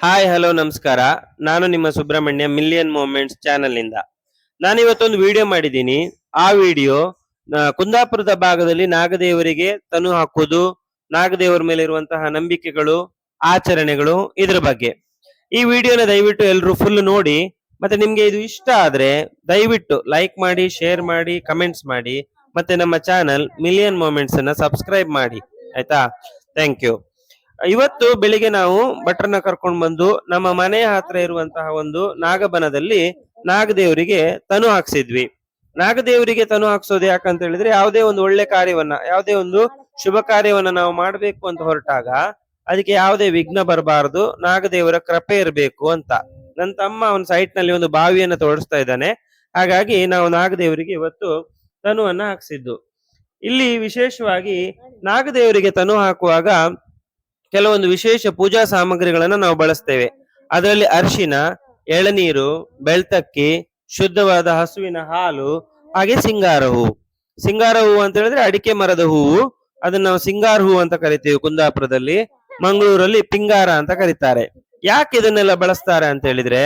Hi hello ನಮಸ್ಕಾರ. ನಾನು ನಿಮ್ಮ ಸುಬ್ರಹ್ಮಣ್ಯ ಮಿಲಿಯನ್ ಮೂಮೆಂಟ್ಸ್ ಚಾನೆಲ್ ಇಂದ ನಾನು ಇವತ್ತೊಂದು ವಿಡಿಯೋ ಮಾಡಿದ್ದೀನಿ ಆ ವಿಡಿಯೋ ಕುಂದಾಪುರದ ಭಾಗದಲ್ಲಿ ನಾಗದೇವರಿಗೆ ತನು ಹಾಕೋದು ನಾಗದೇವರ ಮೇಲೆ ಇರುವಂತಹ ನಂಬಿಕೆಗಳು, ಆಚರಣೆಗಳು ಇದ್ರ ಬಗ್ಗೆ. ಈ ವಿಡಿಯೋನ ದಯವಿಟ್ಟು ಎಲ್ಲರೂ ಫುಲ್ ನೋಡಿ. ಮತ್ತೆ ನಿಮ್ಗೆ ಇದು ಇಷ್ಟ ಆದ್ರೆ ದಯವಿಟ್ಟು ಲೈಕ್ ಮಾಡಿ ಶೇರ್ ಮಾಡಿ ಕಮೆಂಟ್ಸ್ ಮಾಡಿ. ಮತ್ತೆ ನಮ್ಮ ಚಾನಲ್ ಮಿಲಿಯನ್ ಮೂಮೆಂಟ್ಸ್ ಅನ್ನ ಸಬ್ಸ್ಕ್ರೈಬ್ ಮಾಡಿ. ಆಯ್ತಾ? ಥ್ಯಾಂಕ್ ಯು ಇವತ್ತು ಬೆಳಿಗ್ಗೆ ನಾವು ಭಟ್ರನ್ನ ಕರ್ಕೊಂಡು ಬಂದು ನಮ್ಮ ಮನೆಯ ಹತ್ರ ಇರುವಂತಹ ಒಂದು ನಾಗಬನದಲ್ಲಿ ನಾಗದೇವರಿಗೆ ತನು ಹಾಕ್ಸಿದ್ವಿ. ನಾಗದೇವರಿಗೆ ತನು ಹಾಕ್ಸೋದು ಯಾಕಂತ ಹೇಳಿದ್ರೆ ಯಾವುದೇ ಒಂದು ಒಳ್ಳೆ ಕಾರ್ಯವನ್ನ, ಯಾವುದೇ ಒಂದು ಶುಭ ಕಾರ್ಯವನ್ನ ನಾವು ಮಾಡಬೇಕು ಅಂತ ಹೊರಟಾಗ ಅದಕ್ಕೆ ಯಾವುದೇ ವಿಘ್ನ ಬರಬಾರದು, ನಾಗದೇವರ ಕೃಪೆ ಇರಬೇಕು ಅಂತ. ನನ್ನ ತಮ್ಮ ಅವನ ಸೈಟ್ನಲ್ಲಿ ಒಂದು ಬಾವಿಯನ್ನ ತೋರಿಸ್ತಾ ಇದ್ದಾನೆ. ಹಾಗಾಗಿ ನಾವು ನಾಗದೇವರಿಗೆ ಇವತ್ತು ತನುವನ್ನ ಹಾಕ್ಸಿದ್ದು. ಇಲ್ಲಿ ವಿಶೇಷವಾಗಿ ನಾಗದೇವರಿಗೆ ತನು ಹಾಕುವಾಗ ಕೆಲವೊಂದು ವಿಶೇಷ ಪೂಜಾ ಸಾಮಗ್ರಿಗಳನ್ನು ನಾವು ಬಳಸ್ತೇವೆ. ಅದರಲ್ಲಿ ಅರಿಶಿನ, ಎಳನೀರು, ಬೆಳ್ತಕ್ಕಿ, ಶುದ್ಧವಾದ ಹಸುವಿನ ಹಾಲು, ಹಾಗೆ ಸಿಂಗಾರ ಹೂವು ಸಿಂಗಾರ ಹೂವು ಅಂತ ಹೇಳಿದ್ರೆ ಅಡಿಕೆ ಮರದ ಹೂವು ಅದನ್ನ ನಾವು ಸಿಂಗಾರ ಹೂವು ಅಂತ ಕರಿತೀವಿ ಕುಂದಾಪುರದಲ್ಲಿ. ಮಂಗಳೂರಲ್ಲಿ ಪಿಂಗಾರ ಅಂತ ಕರೀತಾರೆ. ಯಾಕೆ ಇದನ್ನೆಲ್ಲ ಬಳಸ್ತಾರೆ ಅಂತ ಹೇಳಿದ್ರೆ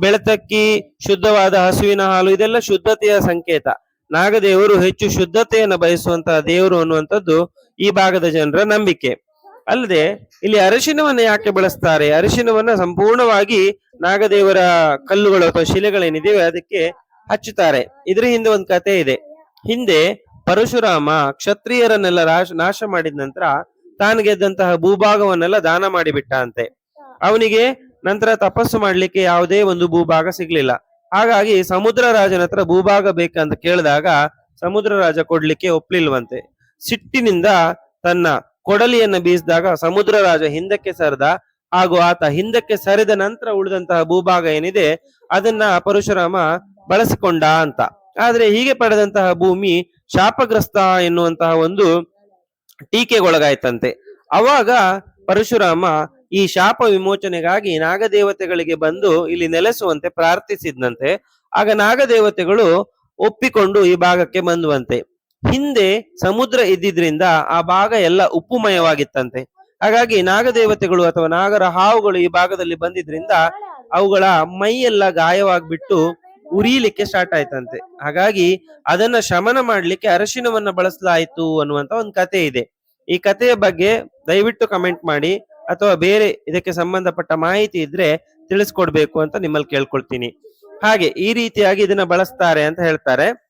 ಬೆಳ್ತಕ್ಕಿ, ಶುದ್ಧವಾದ ಹಸುವಿನ ಹಾಲು, ಇದೆಲ್ಲ ಶುದ್ಧತೆಯ ಸಂಕೇತ. ನಾಗದೇವರು ಹೆಚ್ಚು ಶುದ್ಧತೆಯನ್ನು ಬಯಸುವಂತಹ ದೇವರು ಅನ್ನುವಂಥದ್ದು ಈ ಭಾಗದ ಜನರ ನಂಬಿಕೆ. ಅಲ್ಲದೆ ಇಲ್ಲಿ ಅರಿಶಿನವನ್ನು ಯಾಕೆ ಬಳಸ್ತಾರೆ? ಅರಿಶಿನವನ್ನ ಸಂಪೂರ್ಣವಾಗಿ ನಾಗದೇವರ ಕಲ್ಲುಗಳು ಅಥವಾ ಶಿಲೆಗಳೇನಿದೆಯೋ ಅದಕ್ಕೆ ಹಚ್ಚುತ್ತಾರೆ. ಇದ್ರ ಹಿಂದೆ ಒಂದು ಕತೆ ಇದೆ. ಹಿಂದೆ ಪರಶುರಾಮ ಕ್ಷತ್ರಿಯರನ್ನೆಲ್ಲ ನಾಶ ಮಾಡಿದ ನಂತರ ತಾನು ಗೆದ್ದಂತಹ ಭೂಭಾಗವನ್ನೆಲ್ಲ ದಾನ ಮಾಡಿಬಿಟ್ಟ ಅಂತೆ ಅವನಿಗೆ ನಂತರ ತಪಸ್ಸು ಮಾಡ್ಲಿಕ್ಕೆ ಯಾವುದೇ ಒಂದು ಭೂಭಾಗ ಸಿಗ್ಲಿಲ್ಲ. ಹಾಗಾಗಿ ಸಮುದ್ರ ರಾಜನ ಹತ್ರ ಭೂಭಾಗ ಬೇಕಂತ ಕೇಳಿದಾಗ ಸಮುದ್ರ ರಾಜ ಕೊಡ್ಲಿಕ್ಕೆ ಒಪ್ಲಿಲ್ವಂತೆ. ಸಿಟ್ಟಿನಿಂದ ತನ್ನ ಕೊಡಲಿಯನ್ನ ಬೀಸಿದಾಗ ಸಮುದ್ರ ರಾಜ ಹಿಂದಕ್ಕೆ ಸರಿದ ಹಾಗೂ ಆತ ಹಿಂದಕ್ಕೆ ಸರಿದ ನಂತರ ಉಳಿದಂತಹ ಭೂಭಾಗ ಏನಿದೆ ಅದನ್ನ ಪರಶುರಾಮ ಬಳಸಿಕೊಂಡ ಅಂತ. ಆದ್ರೆ ಹೀಗೆ ಪಡೆದಂತಹ ಭೂಮಿ ಶಾಪಗ್ರಸ್ತ ಎನ್ನುವಂತಹ ಒಂದು ಟೀಕೆಗೊಳಗಾಯ್ತಂತೆ. ಅವಾಗ ಪರಶುರಾಮ ಈ ಶಾಪ ವಿಮೋಚನೆಗಾಗಿ ನಾಗದೇವತೆಗಳಿಗೆ ಬಂದು ಇಲ್ಲಿ ನೆಲೆಸುವಂತೆ ಪ್ರಾರ್ಥಿಸಿದ್ನಂತೆ. ಆಗ ನಾಗದೇವತೆಗಳು ಒಪ್ಪಿಕೊಂಡು ಈ ಭಾಗಕ್ಕೆ ಬಂದುವಂತೆ. ಹಿಂದೆ ಸಮುದ್ರ ಇದ್ದಿದ್ರಿಂದ ಆ ಭಾಗ ಎಲ್ಲ ಉಪ್ಪುಮಯವಾಗಿತ್ತಂತೆ. ಹಾಗಾಗಿ ನಾಗದೇವತೆಗಳು ಅಥವಾ ನಾಗರ ಹಾವುಗಳು ಈ ಭಾಗದಲ್ಲಿ ಬಂದಿದ್ರಿಂದ ಅವುಗಳ ಮೈಯೆಲ್ಲ ಗಾಯವಾಗ್ಬಿಟ್ಟು ಉರಿಲಿಕ್ಕೆ ಸ್ಟಾರ್ಟ್ ಆಯ್ತಂತೆ. ಹಾಗಾಗಿ ಅದನ್ನ ಶಮನ ಮಾಡ್ಲಿಕ್ಕೆ ಅರಶಿನವನ್ನ ಬಳಸಲಾಯಿತು ಅನ್ನುವಂತ ಒಂದು ಕತೆ ಇದೆ. ಈ ಕಥೆಯ ಬಗ್ಗೆ ದಯವಿಟ್ಟು ಕಮೆಂಟ್ ಮಾಡಿ ಅಥವಾ ಬೇರೆ ಇದಕ್ಕೆ ಸಂಬಂಧಪಟ್ಟ ಮಾಹಿತಿ ಇದ್ರೆ ತಿಳಿಸ್ಕೊಡ್ಬೇಕು ಅಂತ ನಿಮ್ಮಲ್ಲಿ ಕೇಳ್ಕೊಳ್ತೀನಿ. ಹಾಗೆ ಈ ರೀತಿಯಾಗಿ ಇದನ್ನ ಬಳಸ್ತಾರೆ ಅಂತ ಹೇಳ್ತಾರೆ.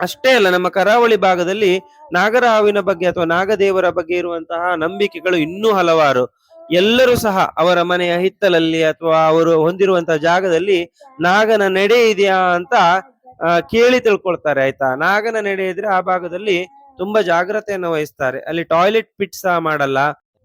ಅಷ್ಟೇ ಅಲ್ಲ, ನಮ್ಮ ಕರಾವಳಿ ಭಾಗದಲ್ಲಿ ನಾಗರ ಹಾವಿನ ಬಗ್ಗೆ ಅಥವಾ ನಾಗದೇವರ ಬಗ್ಗೆ ಇರುವಂತಹ ನಂಬಿಕೆಗಳು ಇನ್ನೂ ಹಲವಾರು. ಎಲ್ಲರೂ ಸಹ ಅವರ ಮನೆಯ ಹಿತ್ತಲಲ್ಲಿ ಅಥವಾ ಅವರು ಹೊಂದಿರುವಂತಹ ಜಾಗದಲ್ಲಿ ನಾಗನ ನಡೆ ಇದೆಯಾ ಅಂತ ಕೇಳಿ ತಿಳ್ಕೊಳ್ತಾರೆ, ಆಯ್ತಾ? ನಾಗನ ನಡೆ ಇದ್ರೆ ಆ ಭಾಗದಲ್ಲಿ ತುಂಬಾ ಜಾಗ್ರತೆಯನ್ನು ವಹಿಸ್ತಾರೆ. ಅಲ್ಲಿ ಟಾಯ್ಲೆಟ್ ಪಿಟ್ ಸಹ ಮಾಡಲ್ಲ.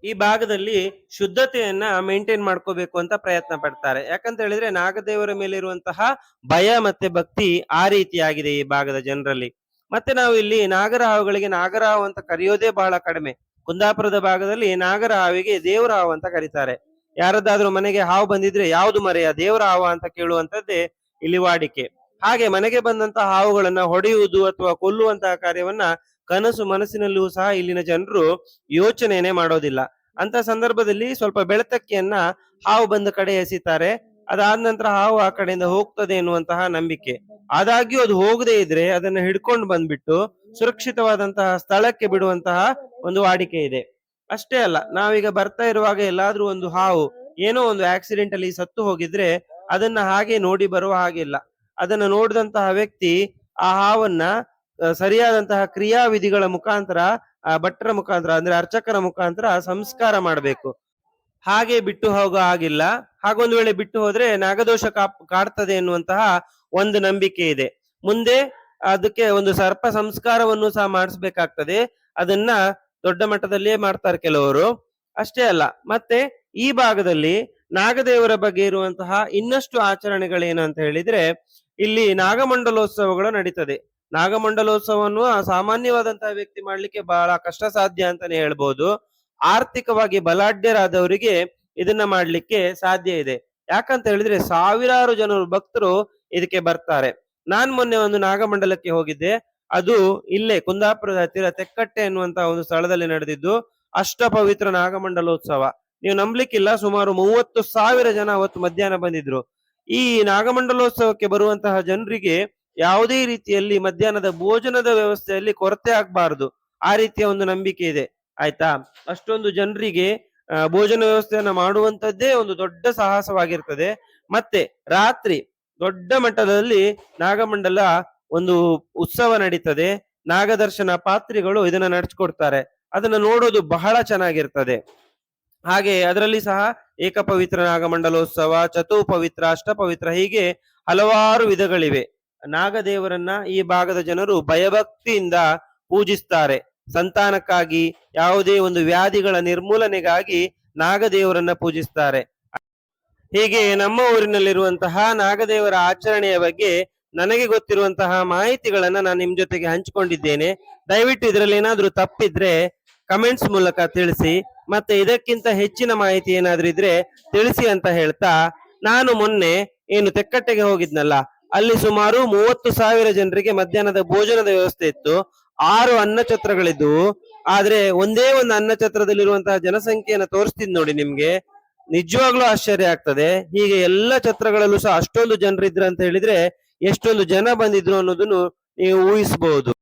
ಈ ಭಾಗದಲ್ಲಿ ಶುದ್ಧತೆಯನ್ನ ಮೇಂಟೈನ್ ಮಾಡ್ಕೋಬೇಕು ಅಂತ ಪ್ರಯತ್ನ ಪಡ್ತಾರೆ. ಯಾಕಂತ ಹೇಳಿದ್ರೆ ನಾಗದೇವರ ಮೇಲೆ ಇರುವಂತಹ ಭಯ ಮತ್ತೆ ಭಕ್ತಿ ಆ ರೀತಿಯಾಗಿದೆ ಈ ಭಾಗದ ಜನರಲ್ಲಿ. ಮತ್ತೆ ನಾವು ಇಲ್ಲಿ ನಾಗರ ಹಾವುಗಳಿಗೆ ನಾಗರ ಹಾವು ಅಂತ ಕರೆಯೋದೇ ಬಹಳ ಕಡಿಮೆ. ಕುಂದಾಪುರದ ಭಾಗದಲ್ಲಿ ನಾಗರ ಹಾವಿಗೆ ದೇವರ ಹಾವು ಅಂತ ಕರೀತಾರೆ. ಯಾರದ್ದಾದ್ರೂ ಮನೆಗೆ ಹಾವು ಬಂದಿದ್ರೆ ಯಾವ್ದು ಮರೆಯ ದೇವರ ಹಾವ ಅಂತ ಕೇಳುವಂತದ್ದೇ ಇಲ್ಲಿ ವಾಡಿಕೆ. ಹಾಗೆ ಮನೆಗೆ ಬಂದಂತಹ ಹಾವುಗಳನ್ನ ಹೊಡೆಯುವುದು ಅಥವಾ ಕೊಲ್ಲುವಂತಹ ಕಾರ್ಯವನ್ನ ಕನಸು ಮನಸ್ಸಿನಲ್ಲೂ ಸಹ ಇಲ್ಲಿನ ಜನರು ಯೋಚನೆನೇ ಮಾಡೋದಿಲ್ಲ. ಅಂತ ಸಂದರ್ಭದಲ್ಲಿ ಸ್ವಲ್ಪ ಬೆಳತಕ್ಕಿಯನ್ನ ಹಾವು ಬಂದ ಕಡೆ ಎಸಿತಾರೆ ಅದಾದ ನಂತರ ಹಾವು ಆ ಕಡೆಯಿಂದ ಹೋಗ್ತದೆ ಎನ್ನುವಂತಹ ನಂಬಿಕೆ. ಆದಾಗ್ಯೂ ಅದು ಹೋಗದೇ ಇದ್ರೆ ಅದನ್ನ ಹಿಡ್ಕೊಂಡು ಬಂದ್ಬಿಟ್ಟು ಸುರಕ್ಷಿತವಾದಂತಹ ಸ್ಥಳಕ್ಕೆ ಬಿಡುವಂತಹ ಒಂದು ವಾಡಿಕೆ ಇದೆ. ಅಷ್ಟೇ ಅಲ್ಲ, ನಾವೀಗ ಬರ್ತಾ ಇರುವಾಗ ಎಲ್ಲಾದ್ರೂ ಒಂದು ಹಾವು ಏನೋ ಒಂದು ಆಕ್ಸಿಡೆಂಟ್ ಅಲ್ಲಿ ಸತ್ತು ಹೋಗಿದ್ರೆ ಅದನ್ನ ಹಾಗೆ ನೋಡಿ ಬರುವ ಹಾಗಿಲ್ಲ ಅದನ್ನ ನೋಡಿದಂತಹ ವ್ಯಕ್ತಿ ಆ ಹಾವನ್ನ ಸರಿಯಾದಂತಹ ಕ್ರಿಯಾವಿಧಿಗಳ ಮುಖಾಂತರ, ಆ, ಭಟ್ರ ಮುಖಾಂತರ, ಅಂದ್ರೆ ಅರ್ಚಕರ ಮುಖಾಂತರ ಸಂಸ್ಕಾರ ಮಾಡಬೇಕು. ಹಾಗೆ ಬಿಟ್ಟು ಹೋಗೋ ಆಗಿಲ್ಲ ಹಾಗೊಂದು ವೇಳೆ ಬಿಟ್ಟು ಹೋದ್ರೆ ನಾಗದೋಷ ಕಾಪ್, ಕಾಡ್ತದೆ ಎನ್ನುವಂತಹ ಒಂದು ನಂಬಿಕೆ ಇದೆ. ಮುಂದೆ ಅದಕ್ಕೆ ಒಂದು ಸರ್ಪ ಸಂಸ್ಕಾರವನ್ನು ಸಹ ಮಾಡಿಸ್ಬೇಕಾಗ್ತದೆ. ಅದನ್ನ ದೊಡ್ಡ ಮಟ್ಟದಲ್ಲಿಯೇ ಮಾಡ್ತಾರೆ ಕೆಲವರು. ಅಷ್ಟೇ ಅಲ್ಲ, ಮತ್ತೆ ಈ ಭಾಗದಲ್ಲಿ ನಾಗದೇವರ ಬಗ್ಗೆ ಇರುವಂತಹ ಇನ್ನಷ್ಟು ಆಚರಣೆಗಳೇನು ಅಂತ ಹೇಳಿದ್ರೆ, ಇಲ್ಲಿ ನಾಗಮಂಡಲೋತ್ಸವಗಳು ನಡೀತದೆ. ನಾಗಮಂಡಲೋತ್ಸವವನ್ನು ಸಾಮಾನ್ಯವಾದಂತಹ ವ್ಯಕ್ತಿ ಮಾಡ್ಲಿಕ್ಕೆ ಬಹಳ ಕಷ್ಟ ಸಾಧ್ಯ ಅಂತಾನೆ ಹೇಳ್ಬೋದು. ಆರ್ಥಿಕವಾಗಿ ಬಲಾಢ್ಯರಾದವರಿಗೆ ಇದನ್ನ ಮಾಡ್ಲಿಕ್ಕೆ ಸಾಧ್ಯ ಇದೆ. ಯಾಕಂತ ಹೇಳಿದ್ರೆ ಸಾವಿರಾರು ಜನರು ಭಕ್ತರು ಇದಕ್ಕೆ ಬರ್ತಾರೆ. ನಾನ್ ಮೊನ್ನೆ ಒಂದು ನಾಗಮಂಡಲಕ್ಕೆ ಹೋಗಿದ್ದೆ. ಅದು ಇಲ್ಲೇ ಕುಂದಾಪುರದ ಹತ್ತಿರ ತೆಕ್ಕಟ್ಟೆ ಎನ್ನುವಂತಹ ಒಂದು ಸ್ಥಳದಲ್ಲಿ ನಡೆದಿದ್ದು. ಅಷ್ಟ ಪವಿತ್ರ ನಾಗಮಂಡಲೋತ್ಸವ. ನೀವು ನಂಬ್ಲಿಕ್ಕಿಲ್ಲ, ಸುಮಾರು ಮೂವತ್ತು ಸಾವಿರ ಜನ ಅವತ್ತು ಮಧ್ಯಾಹ್ನ ಬಂದಿದ್ರು. ಈ ನಾಗಮಂಡಲೋತ್ಸವಕ್ಕೆ ಬರುವಂತಹ ಜನರಿಗೆ ಯಾವುದೇ ರೀತಿಯಲ್ಲಿ ಮಧ್ಯಾಹ್ನದ ಭೋಜನದ ವ್ಯವಸ್ಥೆಯಲ್ಲಿ ಕೊರತೆ ಆಗಬಾರದು. ಆ ರೀತಿಯ ಒಂದು ನಂಬಿಕೆ ಇದೆ. ಆಯ್ತಾ? ಅಷ್ಟೊಂದು ಜನರಿಗೆ ಭೋಜನ ವ್ಯವಸ್ಥೆಯನ್ನ ಮಾಡುವಂತದ್ದೇ ಒಂದು ದೊಡ್ಡ ಸಾಹಸವಾಗಿರ್ತದೆ. ಮತ್ತೆ ರಾತ್ರಿ ದೊಡ್ಡ ಮಟ್ಟದಲ್ಲಿ ನಾಗಮಂಡಲ ಒಂದು ಉತ್ಸವ ನಡೀತದೆ. ನಾಗದರ್ಶನ ಪಾತ್ರಿಗಳು ಇದನ್ನ ನಡೆಸ್ಕೊಡ್ತಾರೆ. ಅದನ್ನ ನೋಡೋದು ಬಹಳ ಚೆನ್ನಾಗಿರ್ತದೆ. ಹಾಗೆ ಅದರಲ್ಲಿ ಸಹ ಏಕಪವಿತ್ರ ನಾಗಮಂಡಲೋತ್ಸವ, ಚತುಪವಿತ್ರ, ಅಷ್ಟಪವಿತ್ರ ಹೀಗೆ ಹಲವಾರು ವಿಧಗಳಿವೆ. ನಾಗದೇವರನ್ನ ಈ ಭಾಗದ ಜನರು ಭಯಭಕ್ತಿಯಿಂದ ಪೂಜಿಸ್ತಾರೆ. ಸಂತಾನಕ್ಕಾಗಿ ಯಾವುದೇ ಒಂದು ವ್ಯಾಧಿಗಳ ನಿರ್ಮೂಲನೆಗಾಗಿ ನಾಗದೇವರನ್ನ ಪೂಜಿಸ್ತಾರೆ. ಹೀಗೆ ನಮ್ಮ ಊರಿನಲ್ಲಿರುವಂತಹ ನಾಗದೇವರ ಆಚರಣೆಯ ಬಗ್ಗೆ ನನಗೆ ಗೊತ್ತಿರುವಂತಹ ಮಾಹಿತಿಗಳನ್ನ ನಾನು ನಿಮ್ ಜೊತೆಗೆ ಹಂಚಿಕೊಂಡಿದ್ದೇನೆ. ದಯವಿಟ್ಟು ಇದರಲ್ಲಿ ಏನಾದ್ರೂ ತಪ್ಪಿದ್ರೆ ಕಮೆಂಟ್ಸ್ ಮೂಲಕ ತಿಳಿಸಿ, ಮತ್ತೆ ಇದಕ್ಕಿಂತ ಹೆಚ್ಚಿನ ಮಾಹಿತಿ ಏನಾದ್ರೂ ಇದ್ರೆ ತಿಳಿಸಿ ಅಂತ ಹೇಳ್ತಾ, ನಾನು ಮೊನ್ನೆ ಏನು ತೆಕ್ಕಟ್ಟೆಗೆ ಹೋಗಿದ್ನಲ್ಲ ಅಲ್ಲಿ ಸುಮಾರು ಮೂವತ್ತು ಸಾವಿರ ಜನರಿಗೆ ಮಧ್ಯಾಹ್ನದ ಭೋಜನದ ವ್ಯವಸ್ಥೆ ಇತ್ತು. ಆರು ಅನ್ನಛತ್ರಗಳಿದ್ವು. ಆದ್ರೆ ಒಂದೇ ಒಂದು ಅನ್ನ ಅನ್ನಛತ್ರದಲ್ಲಿರುವಂತಹ ಜನಸಂಖ್ಯೆಯನ್ನು ತೋರಿಸ್ತೀನಿ ನೋಡಿ ನಿಮ್ಗೆ. ನಿಜವಾಗ್ಲೂ ಆಶ್ಚರ್ಯ ಆಗ್ತದೆ. ಹೀಗೆ ಎಲ್ಲ ಛತ್ರಗಳಲ್ಲೂ ಸಹ ಅಷ್ಟೊಂದು ಜನರಿದ್ರು ಅಂತ ಹೇಳಿದ್ರೆ ಎಷ್ಟೊಂದು ಜನ ಬಂದಿದ್ರು ಅನ್ನೋದನ್ನು ನೀವು ಊಹಿಸಬಹುದು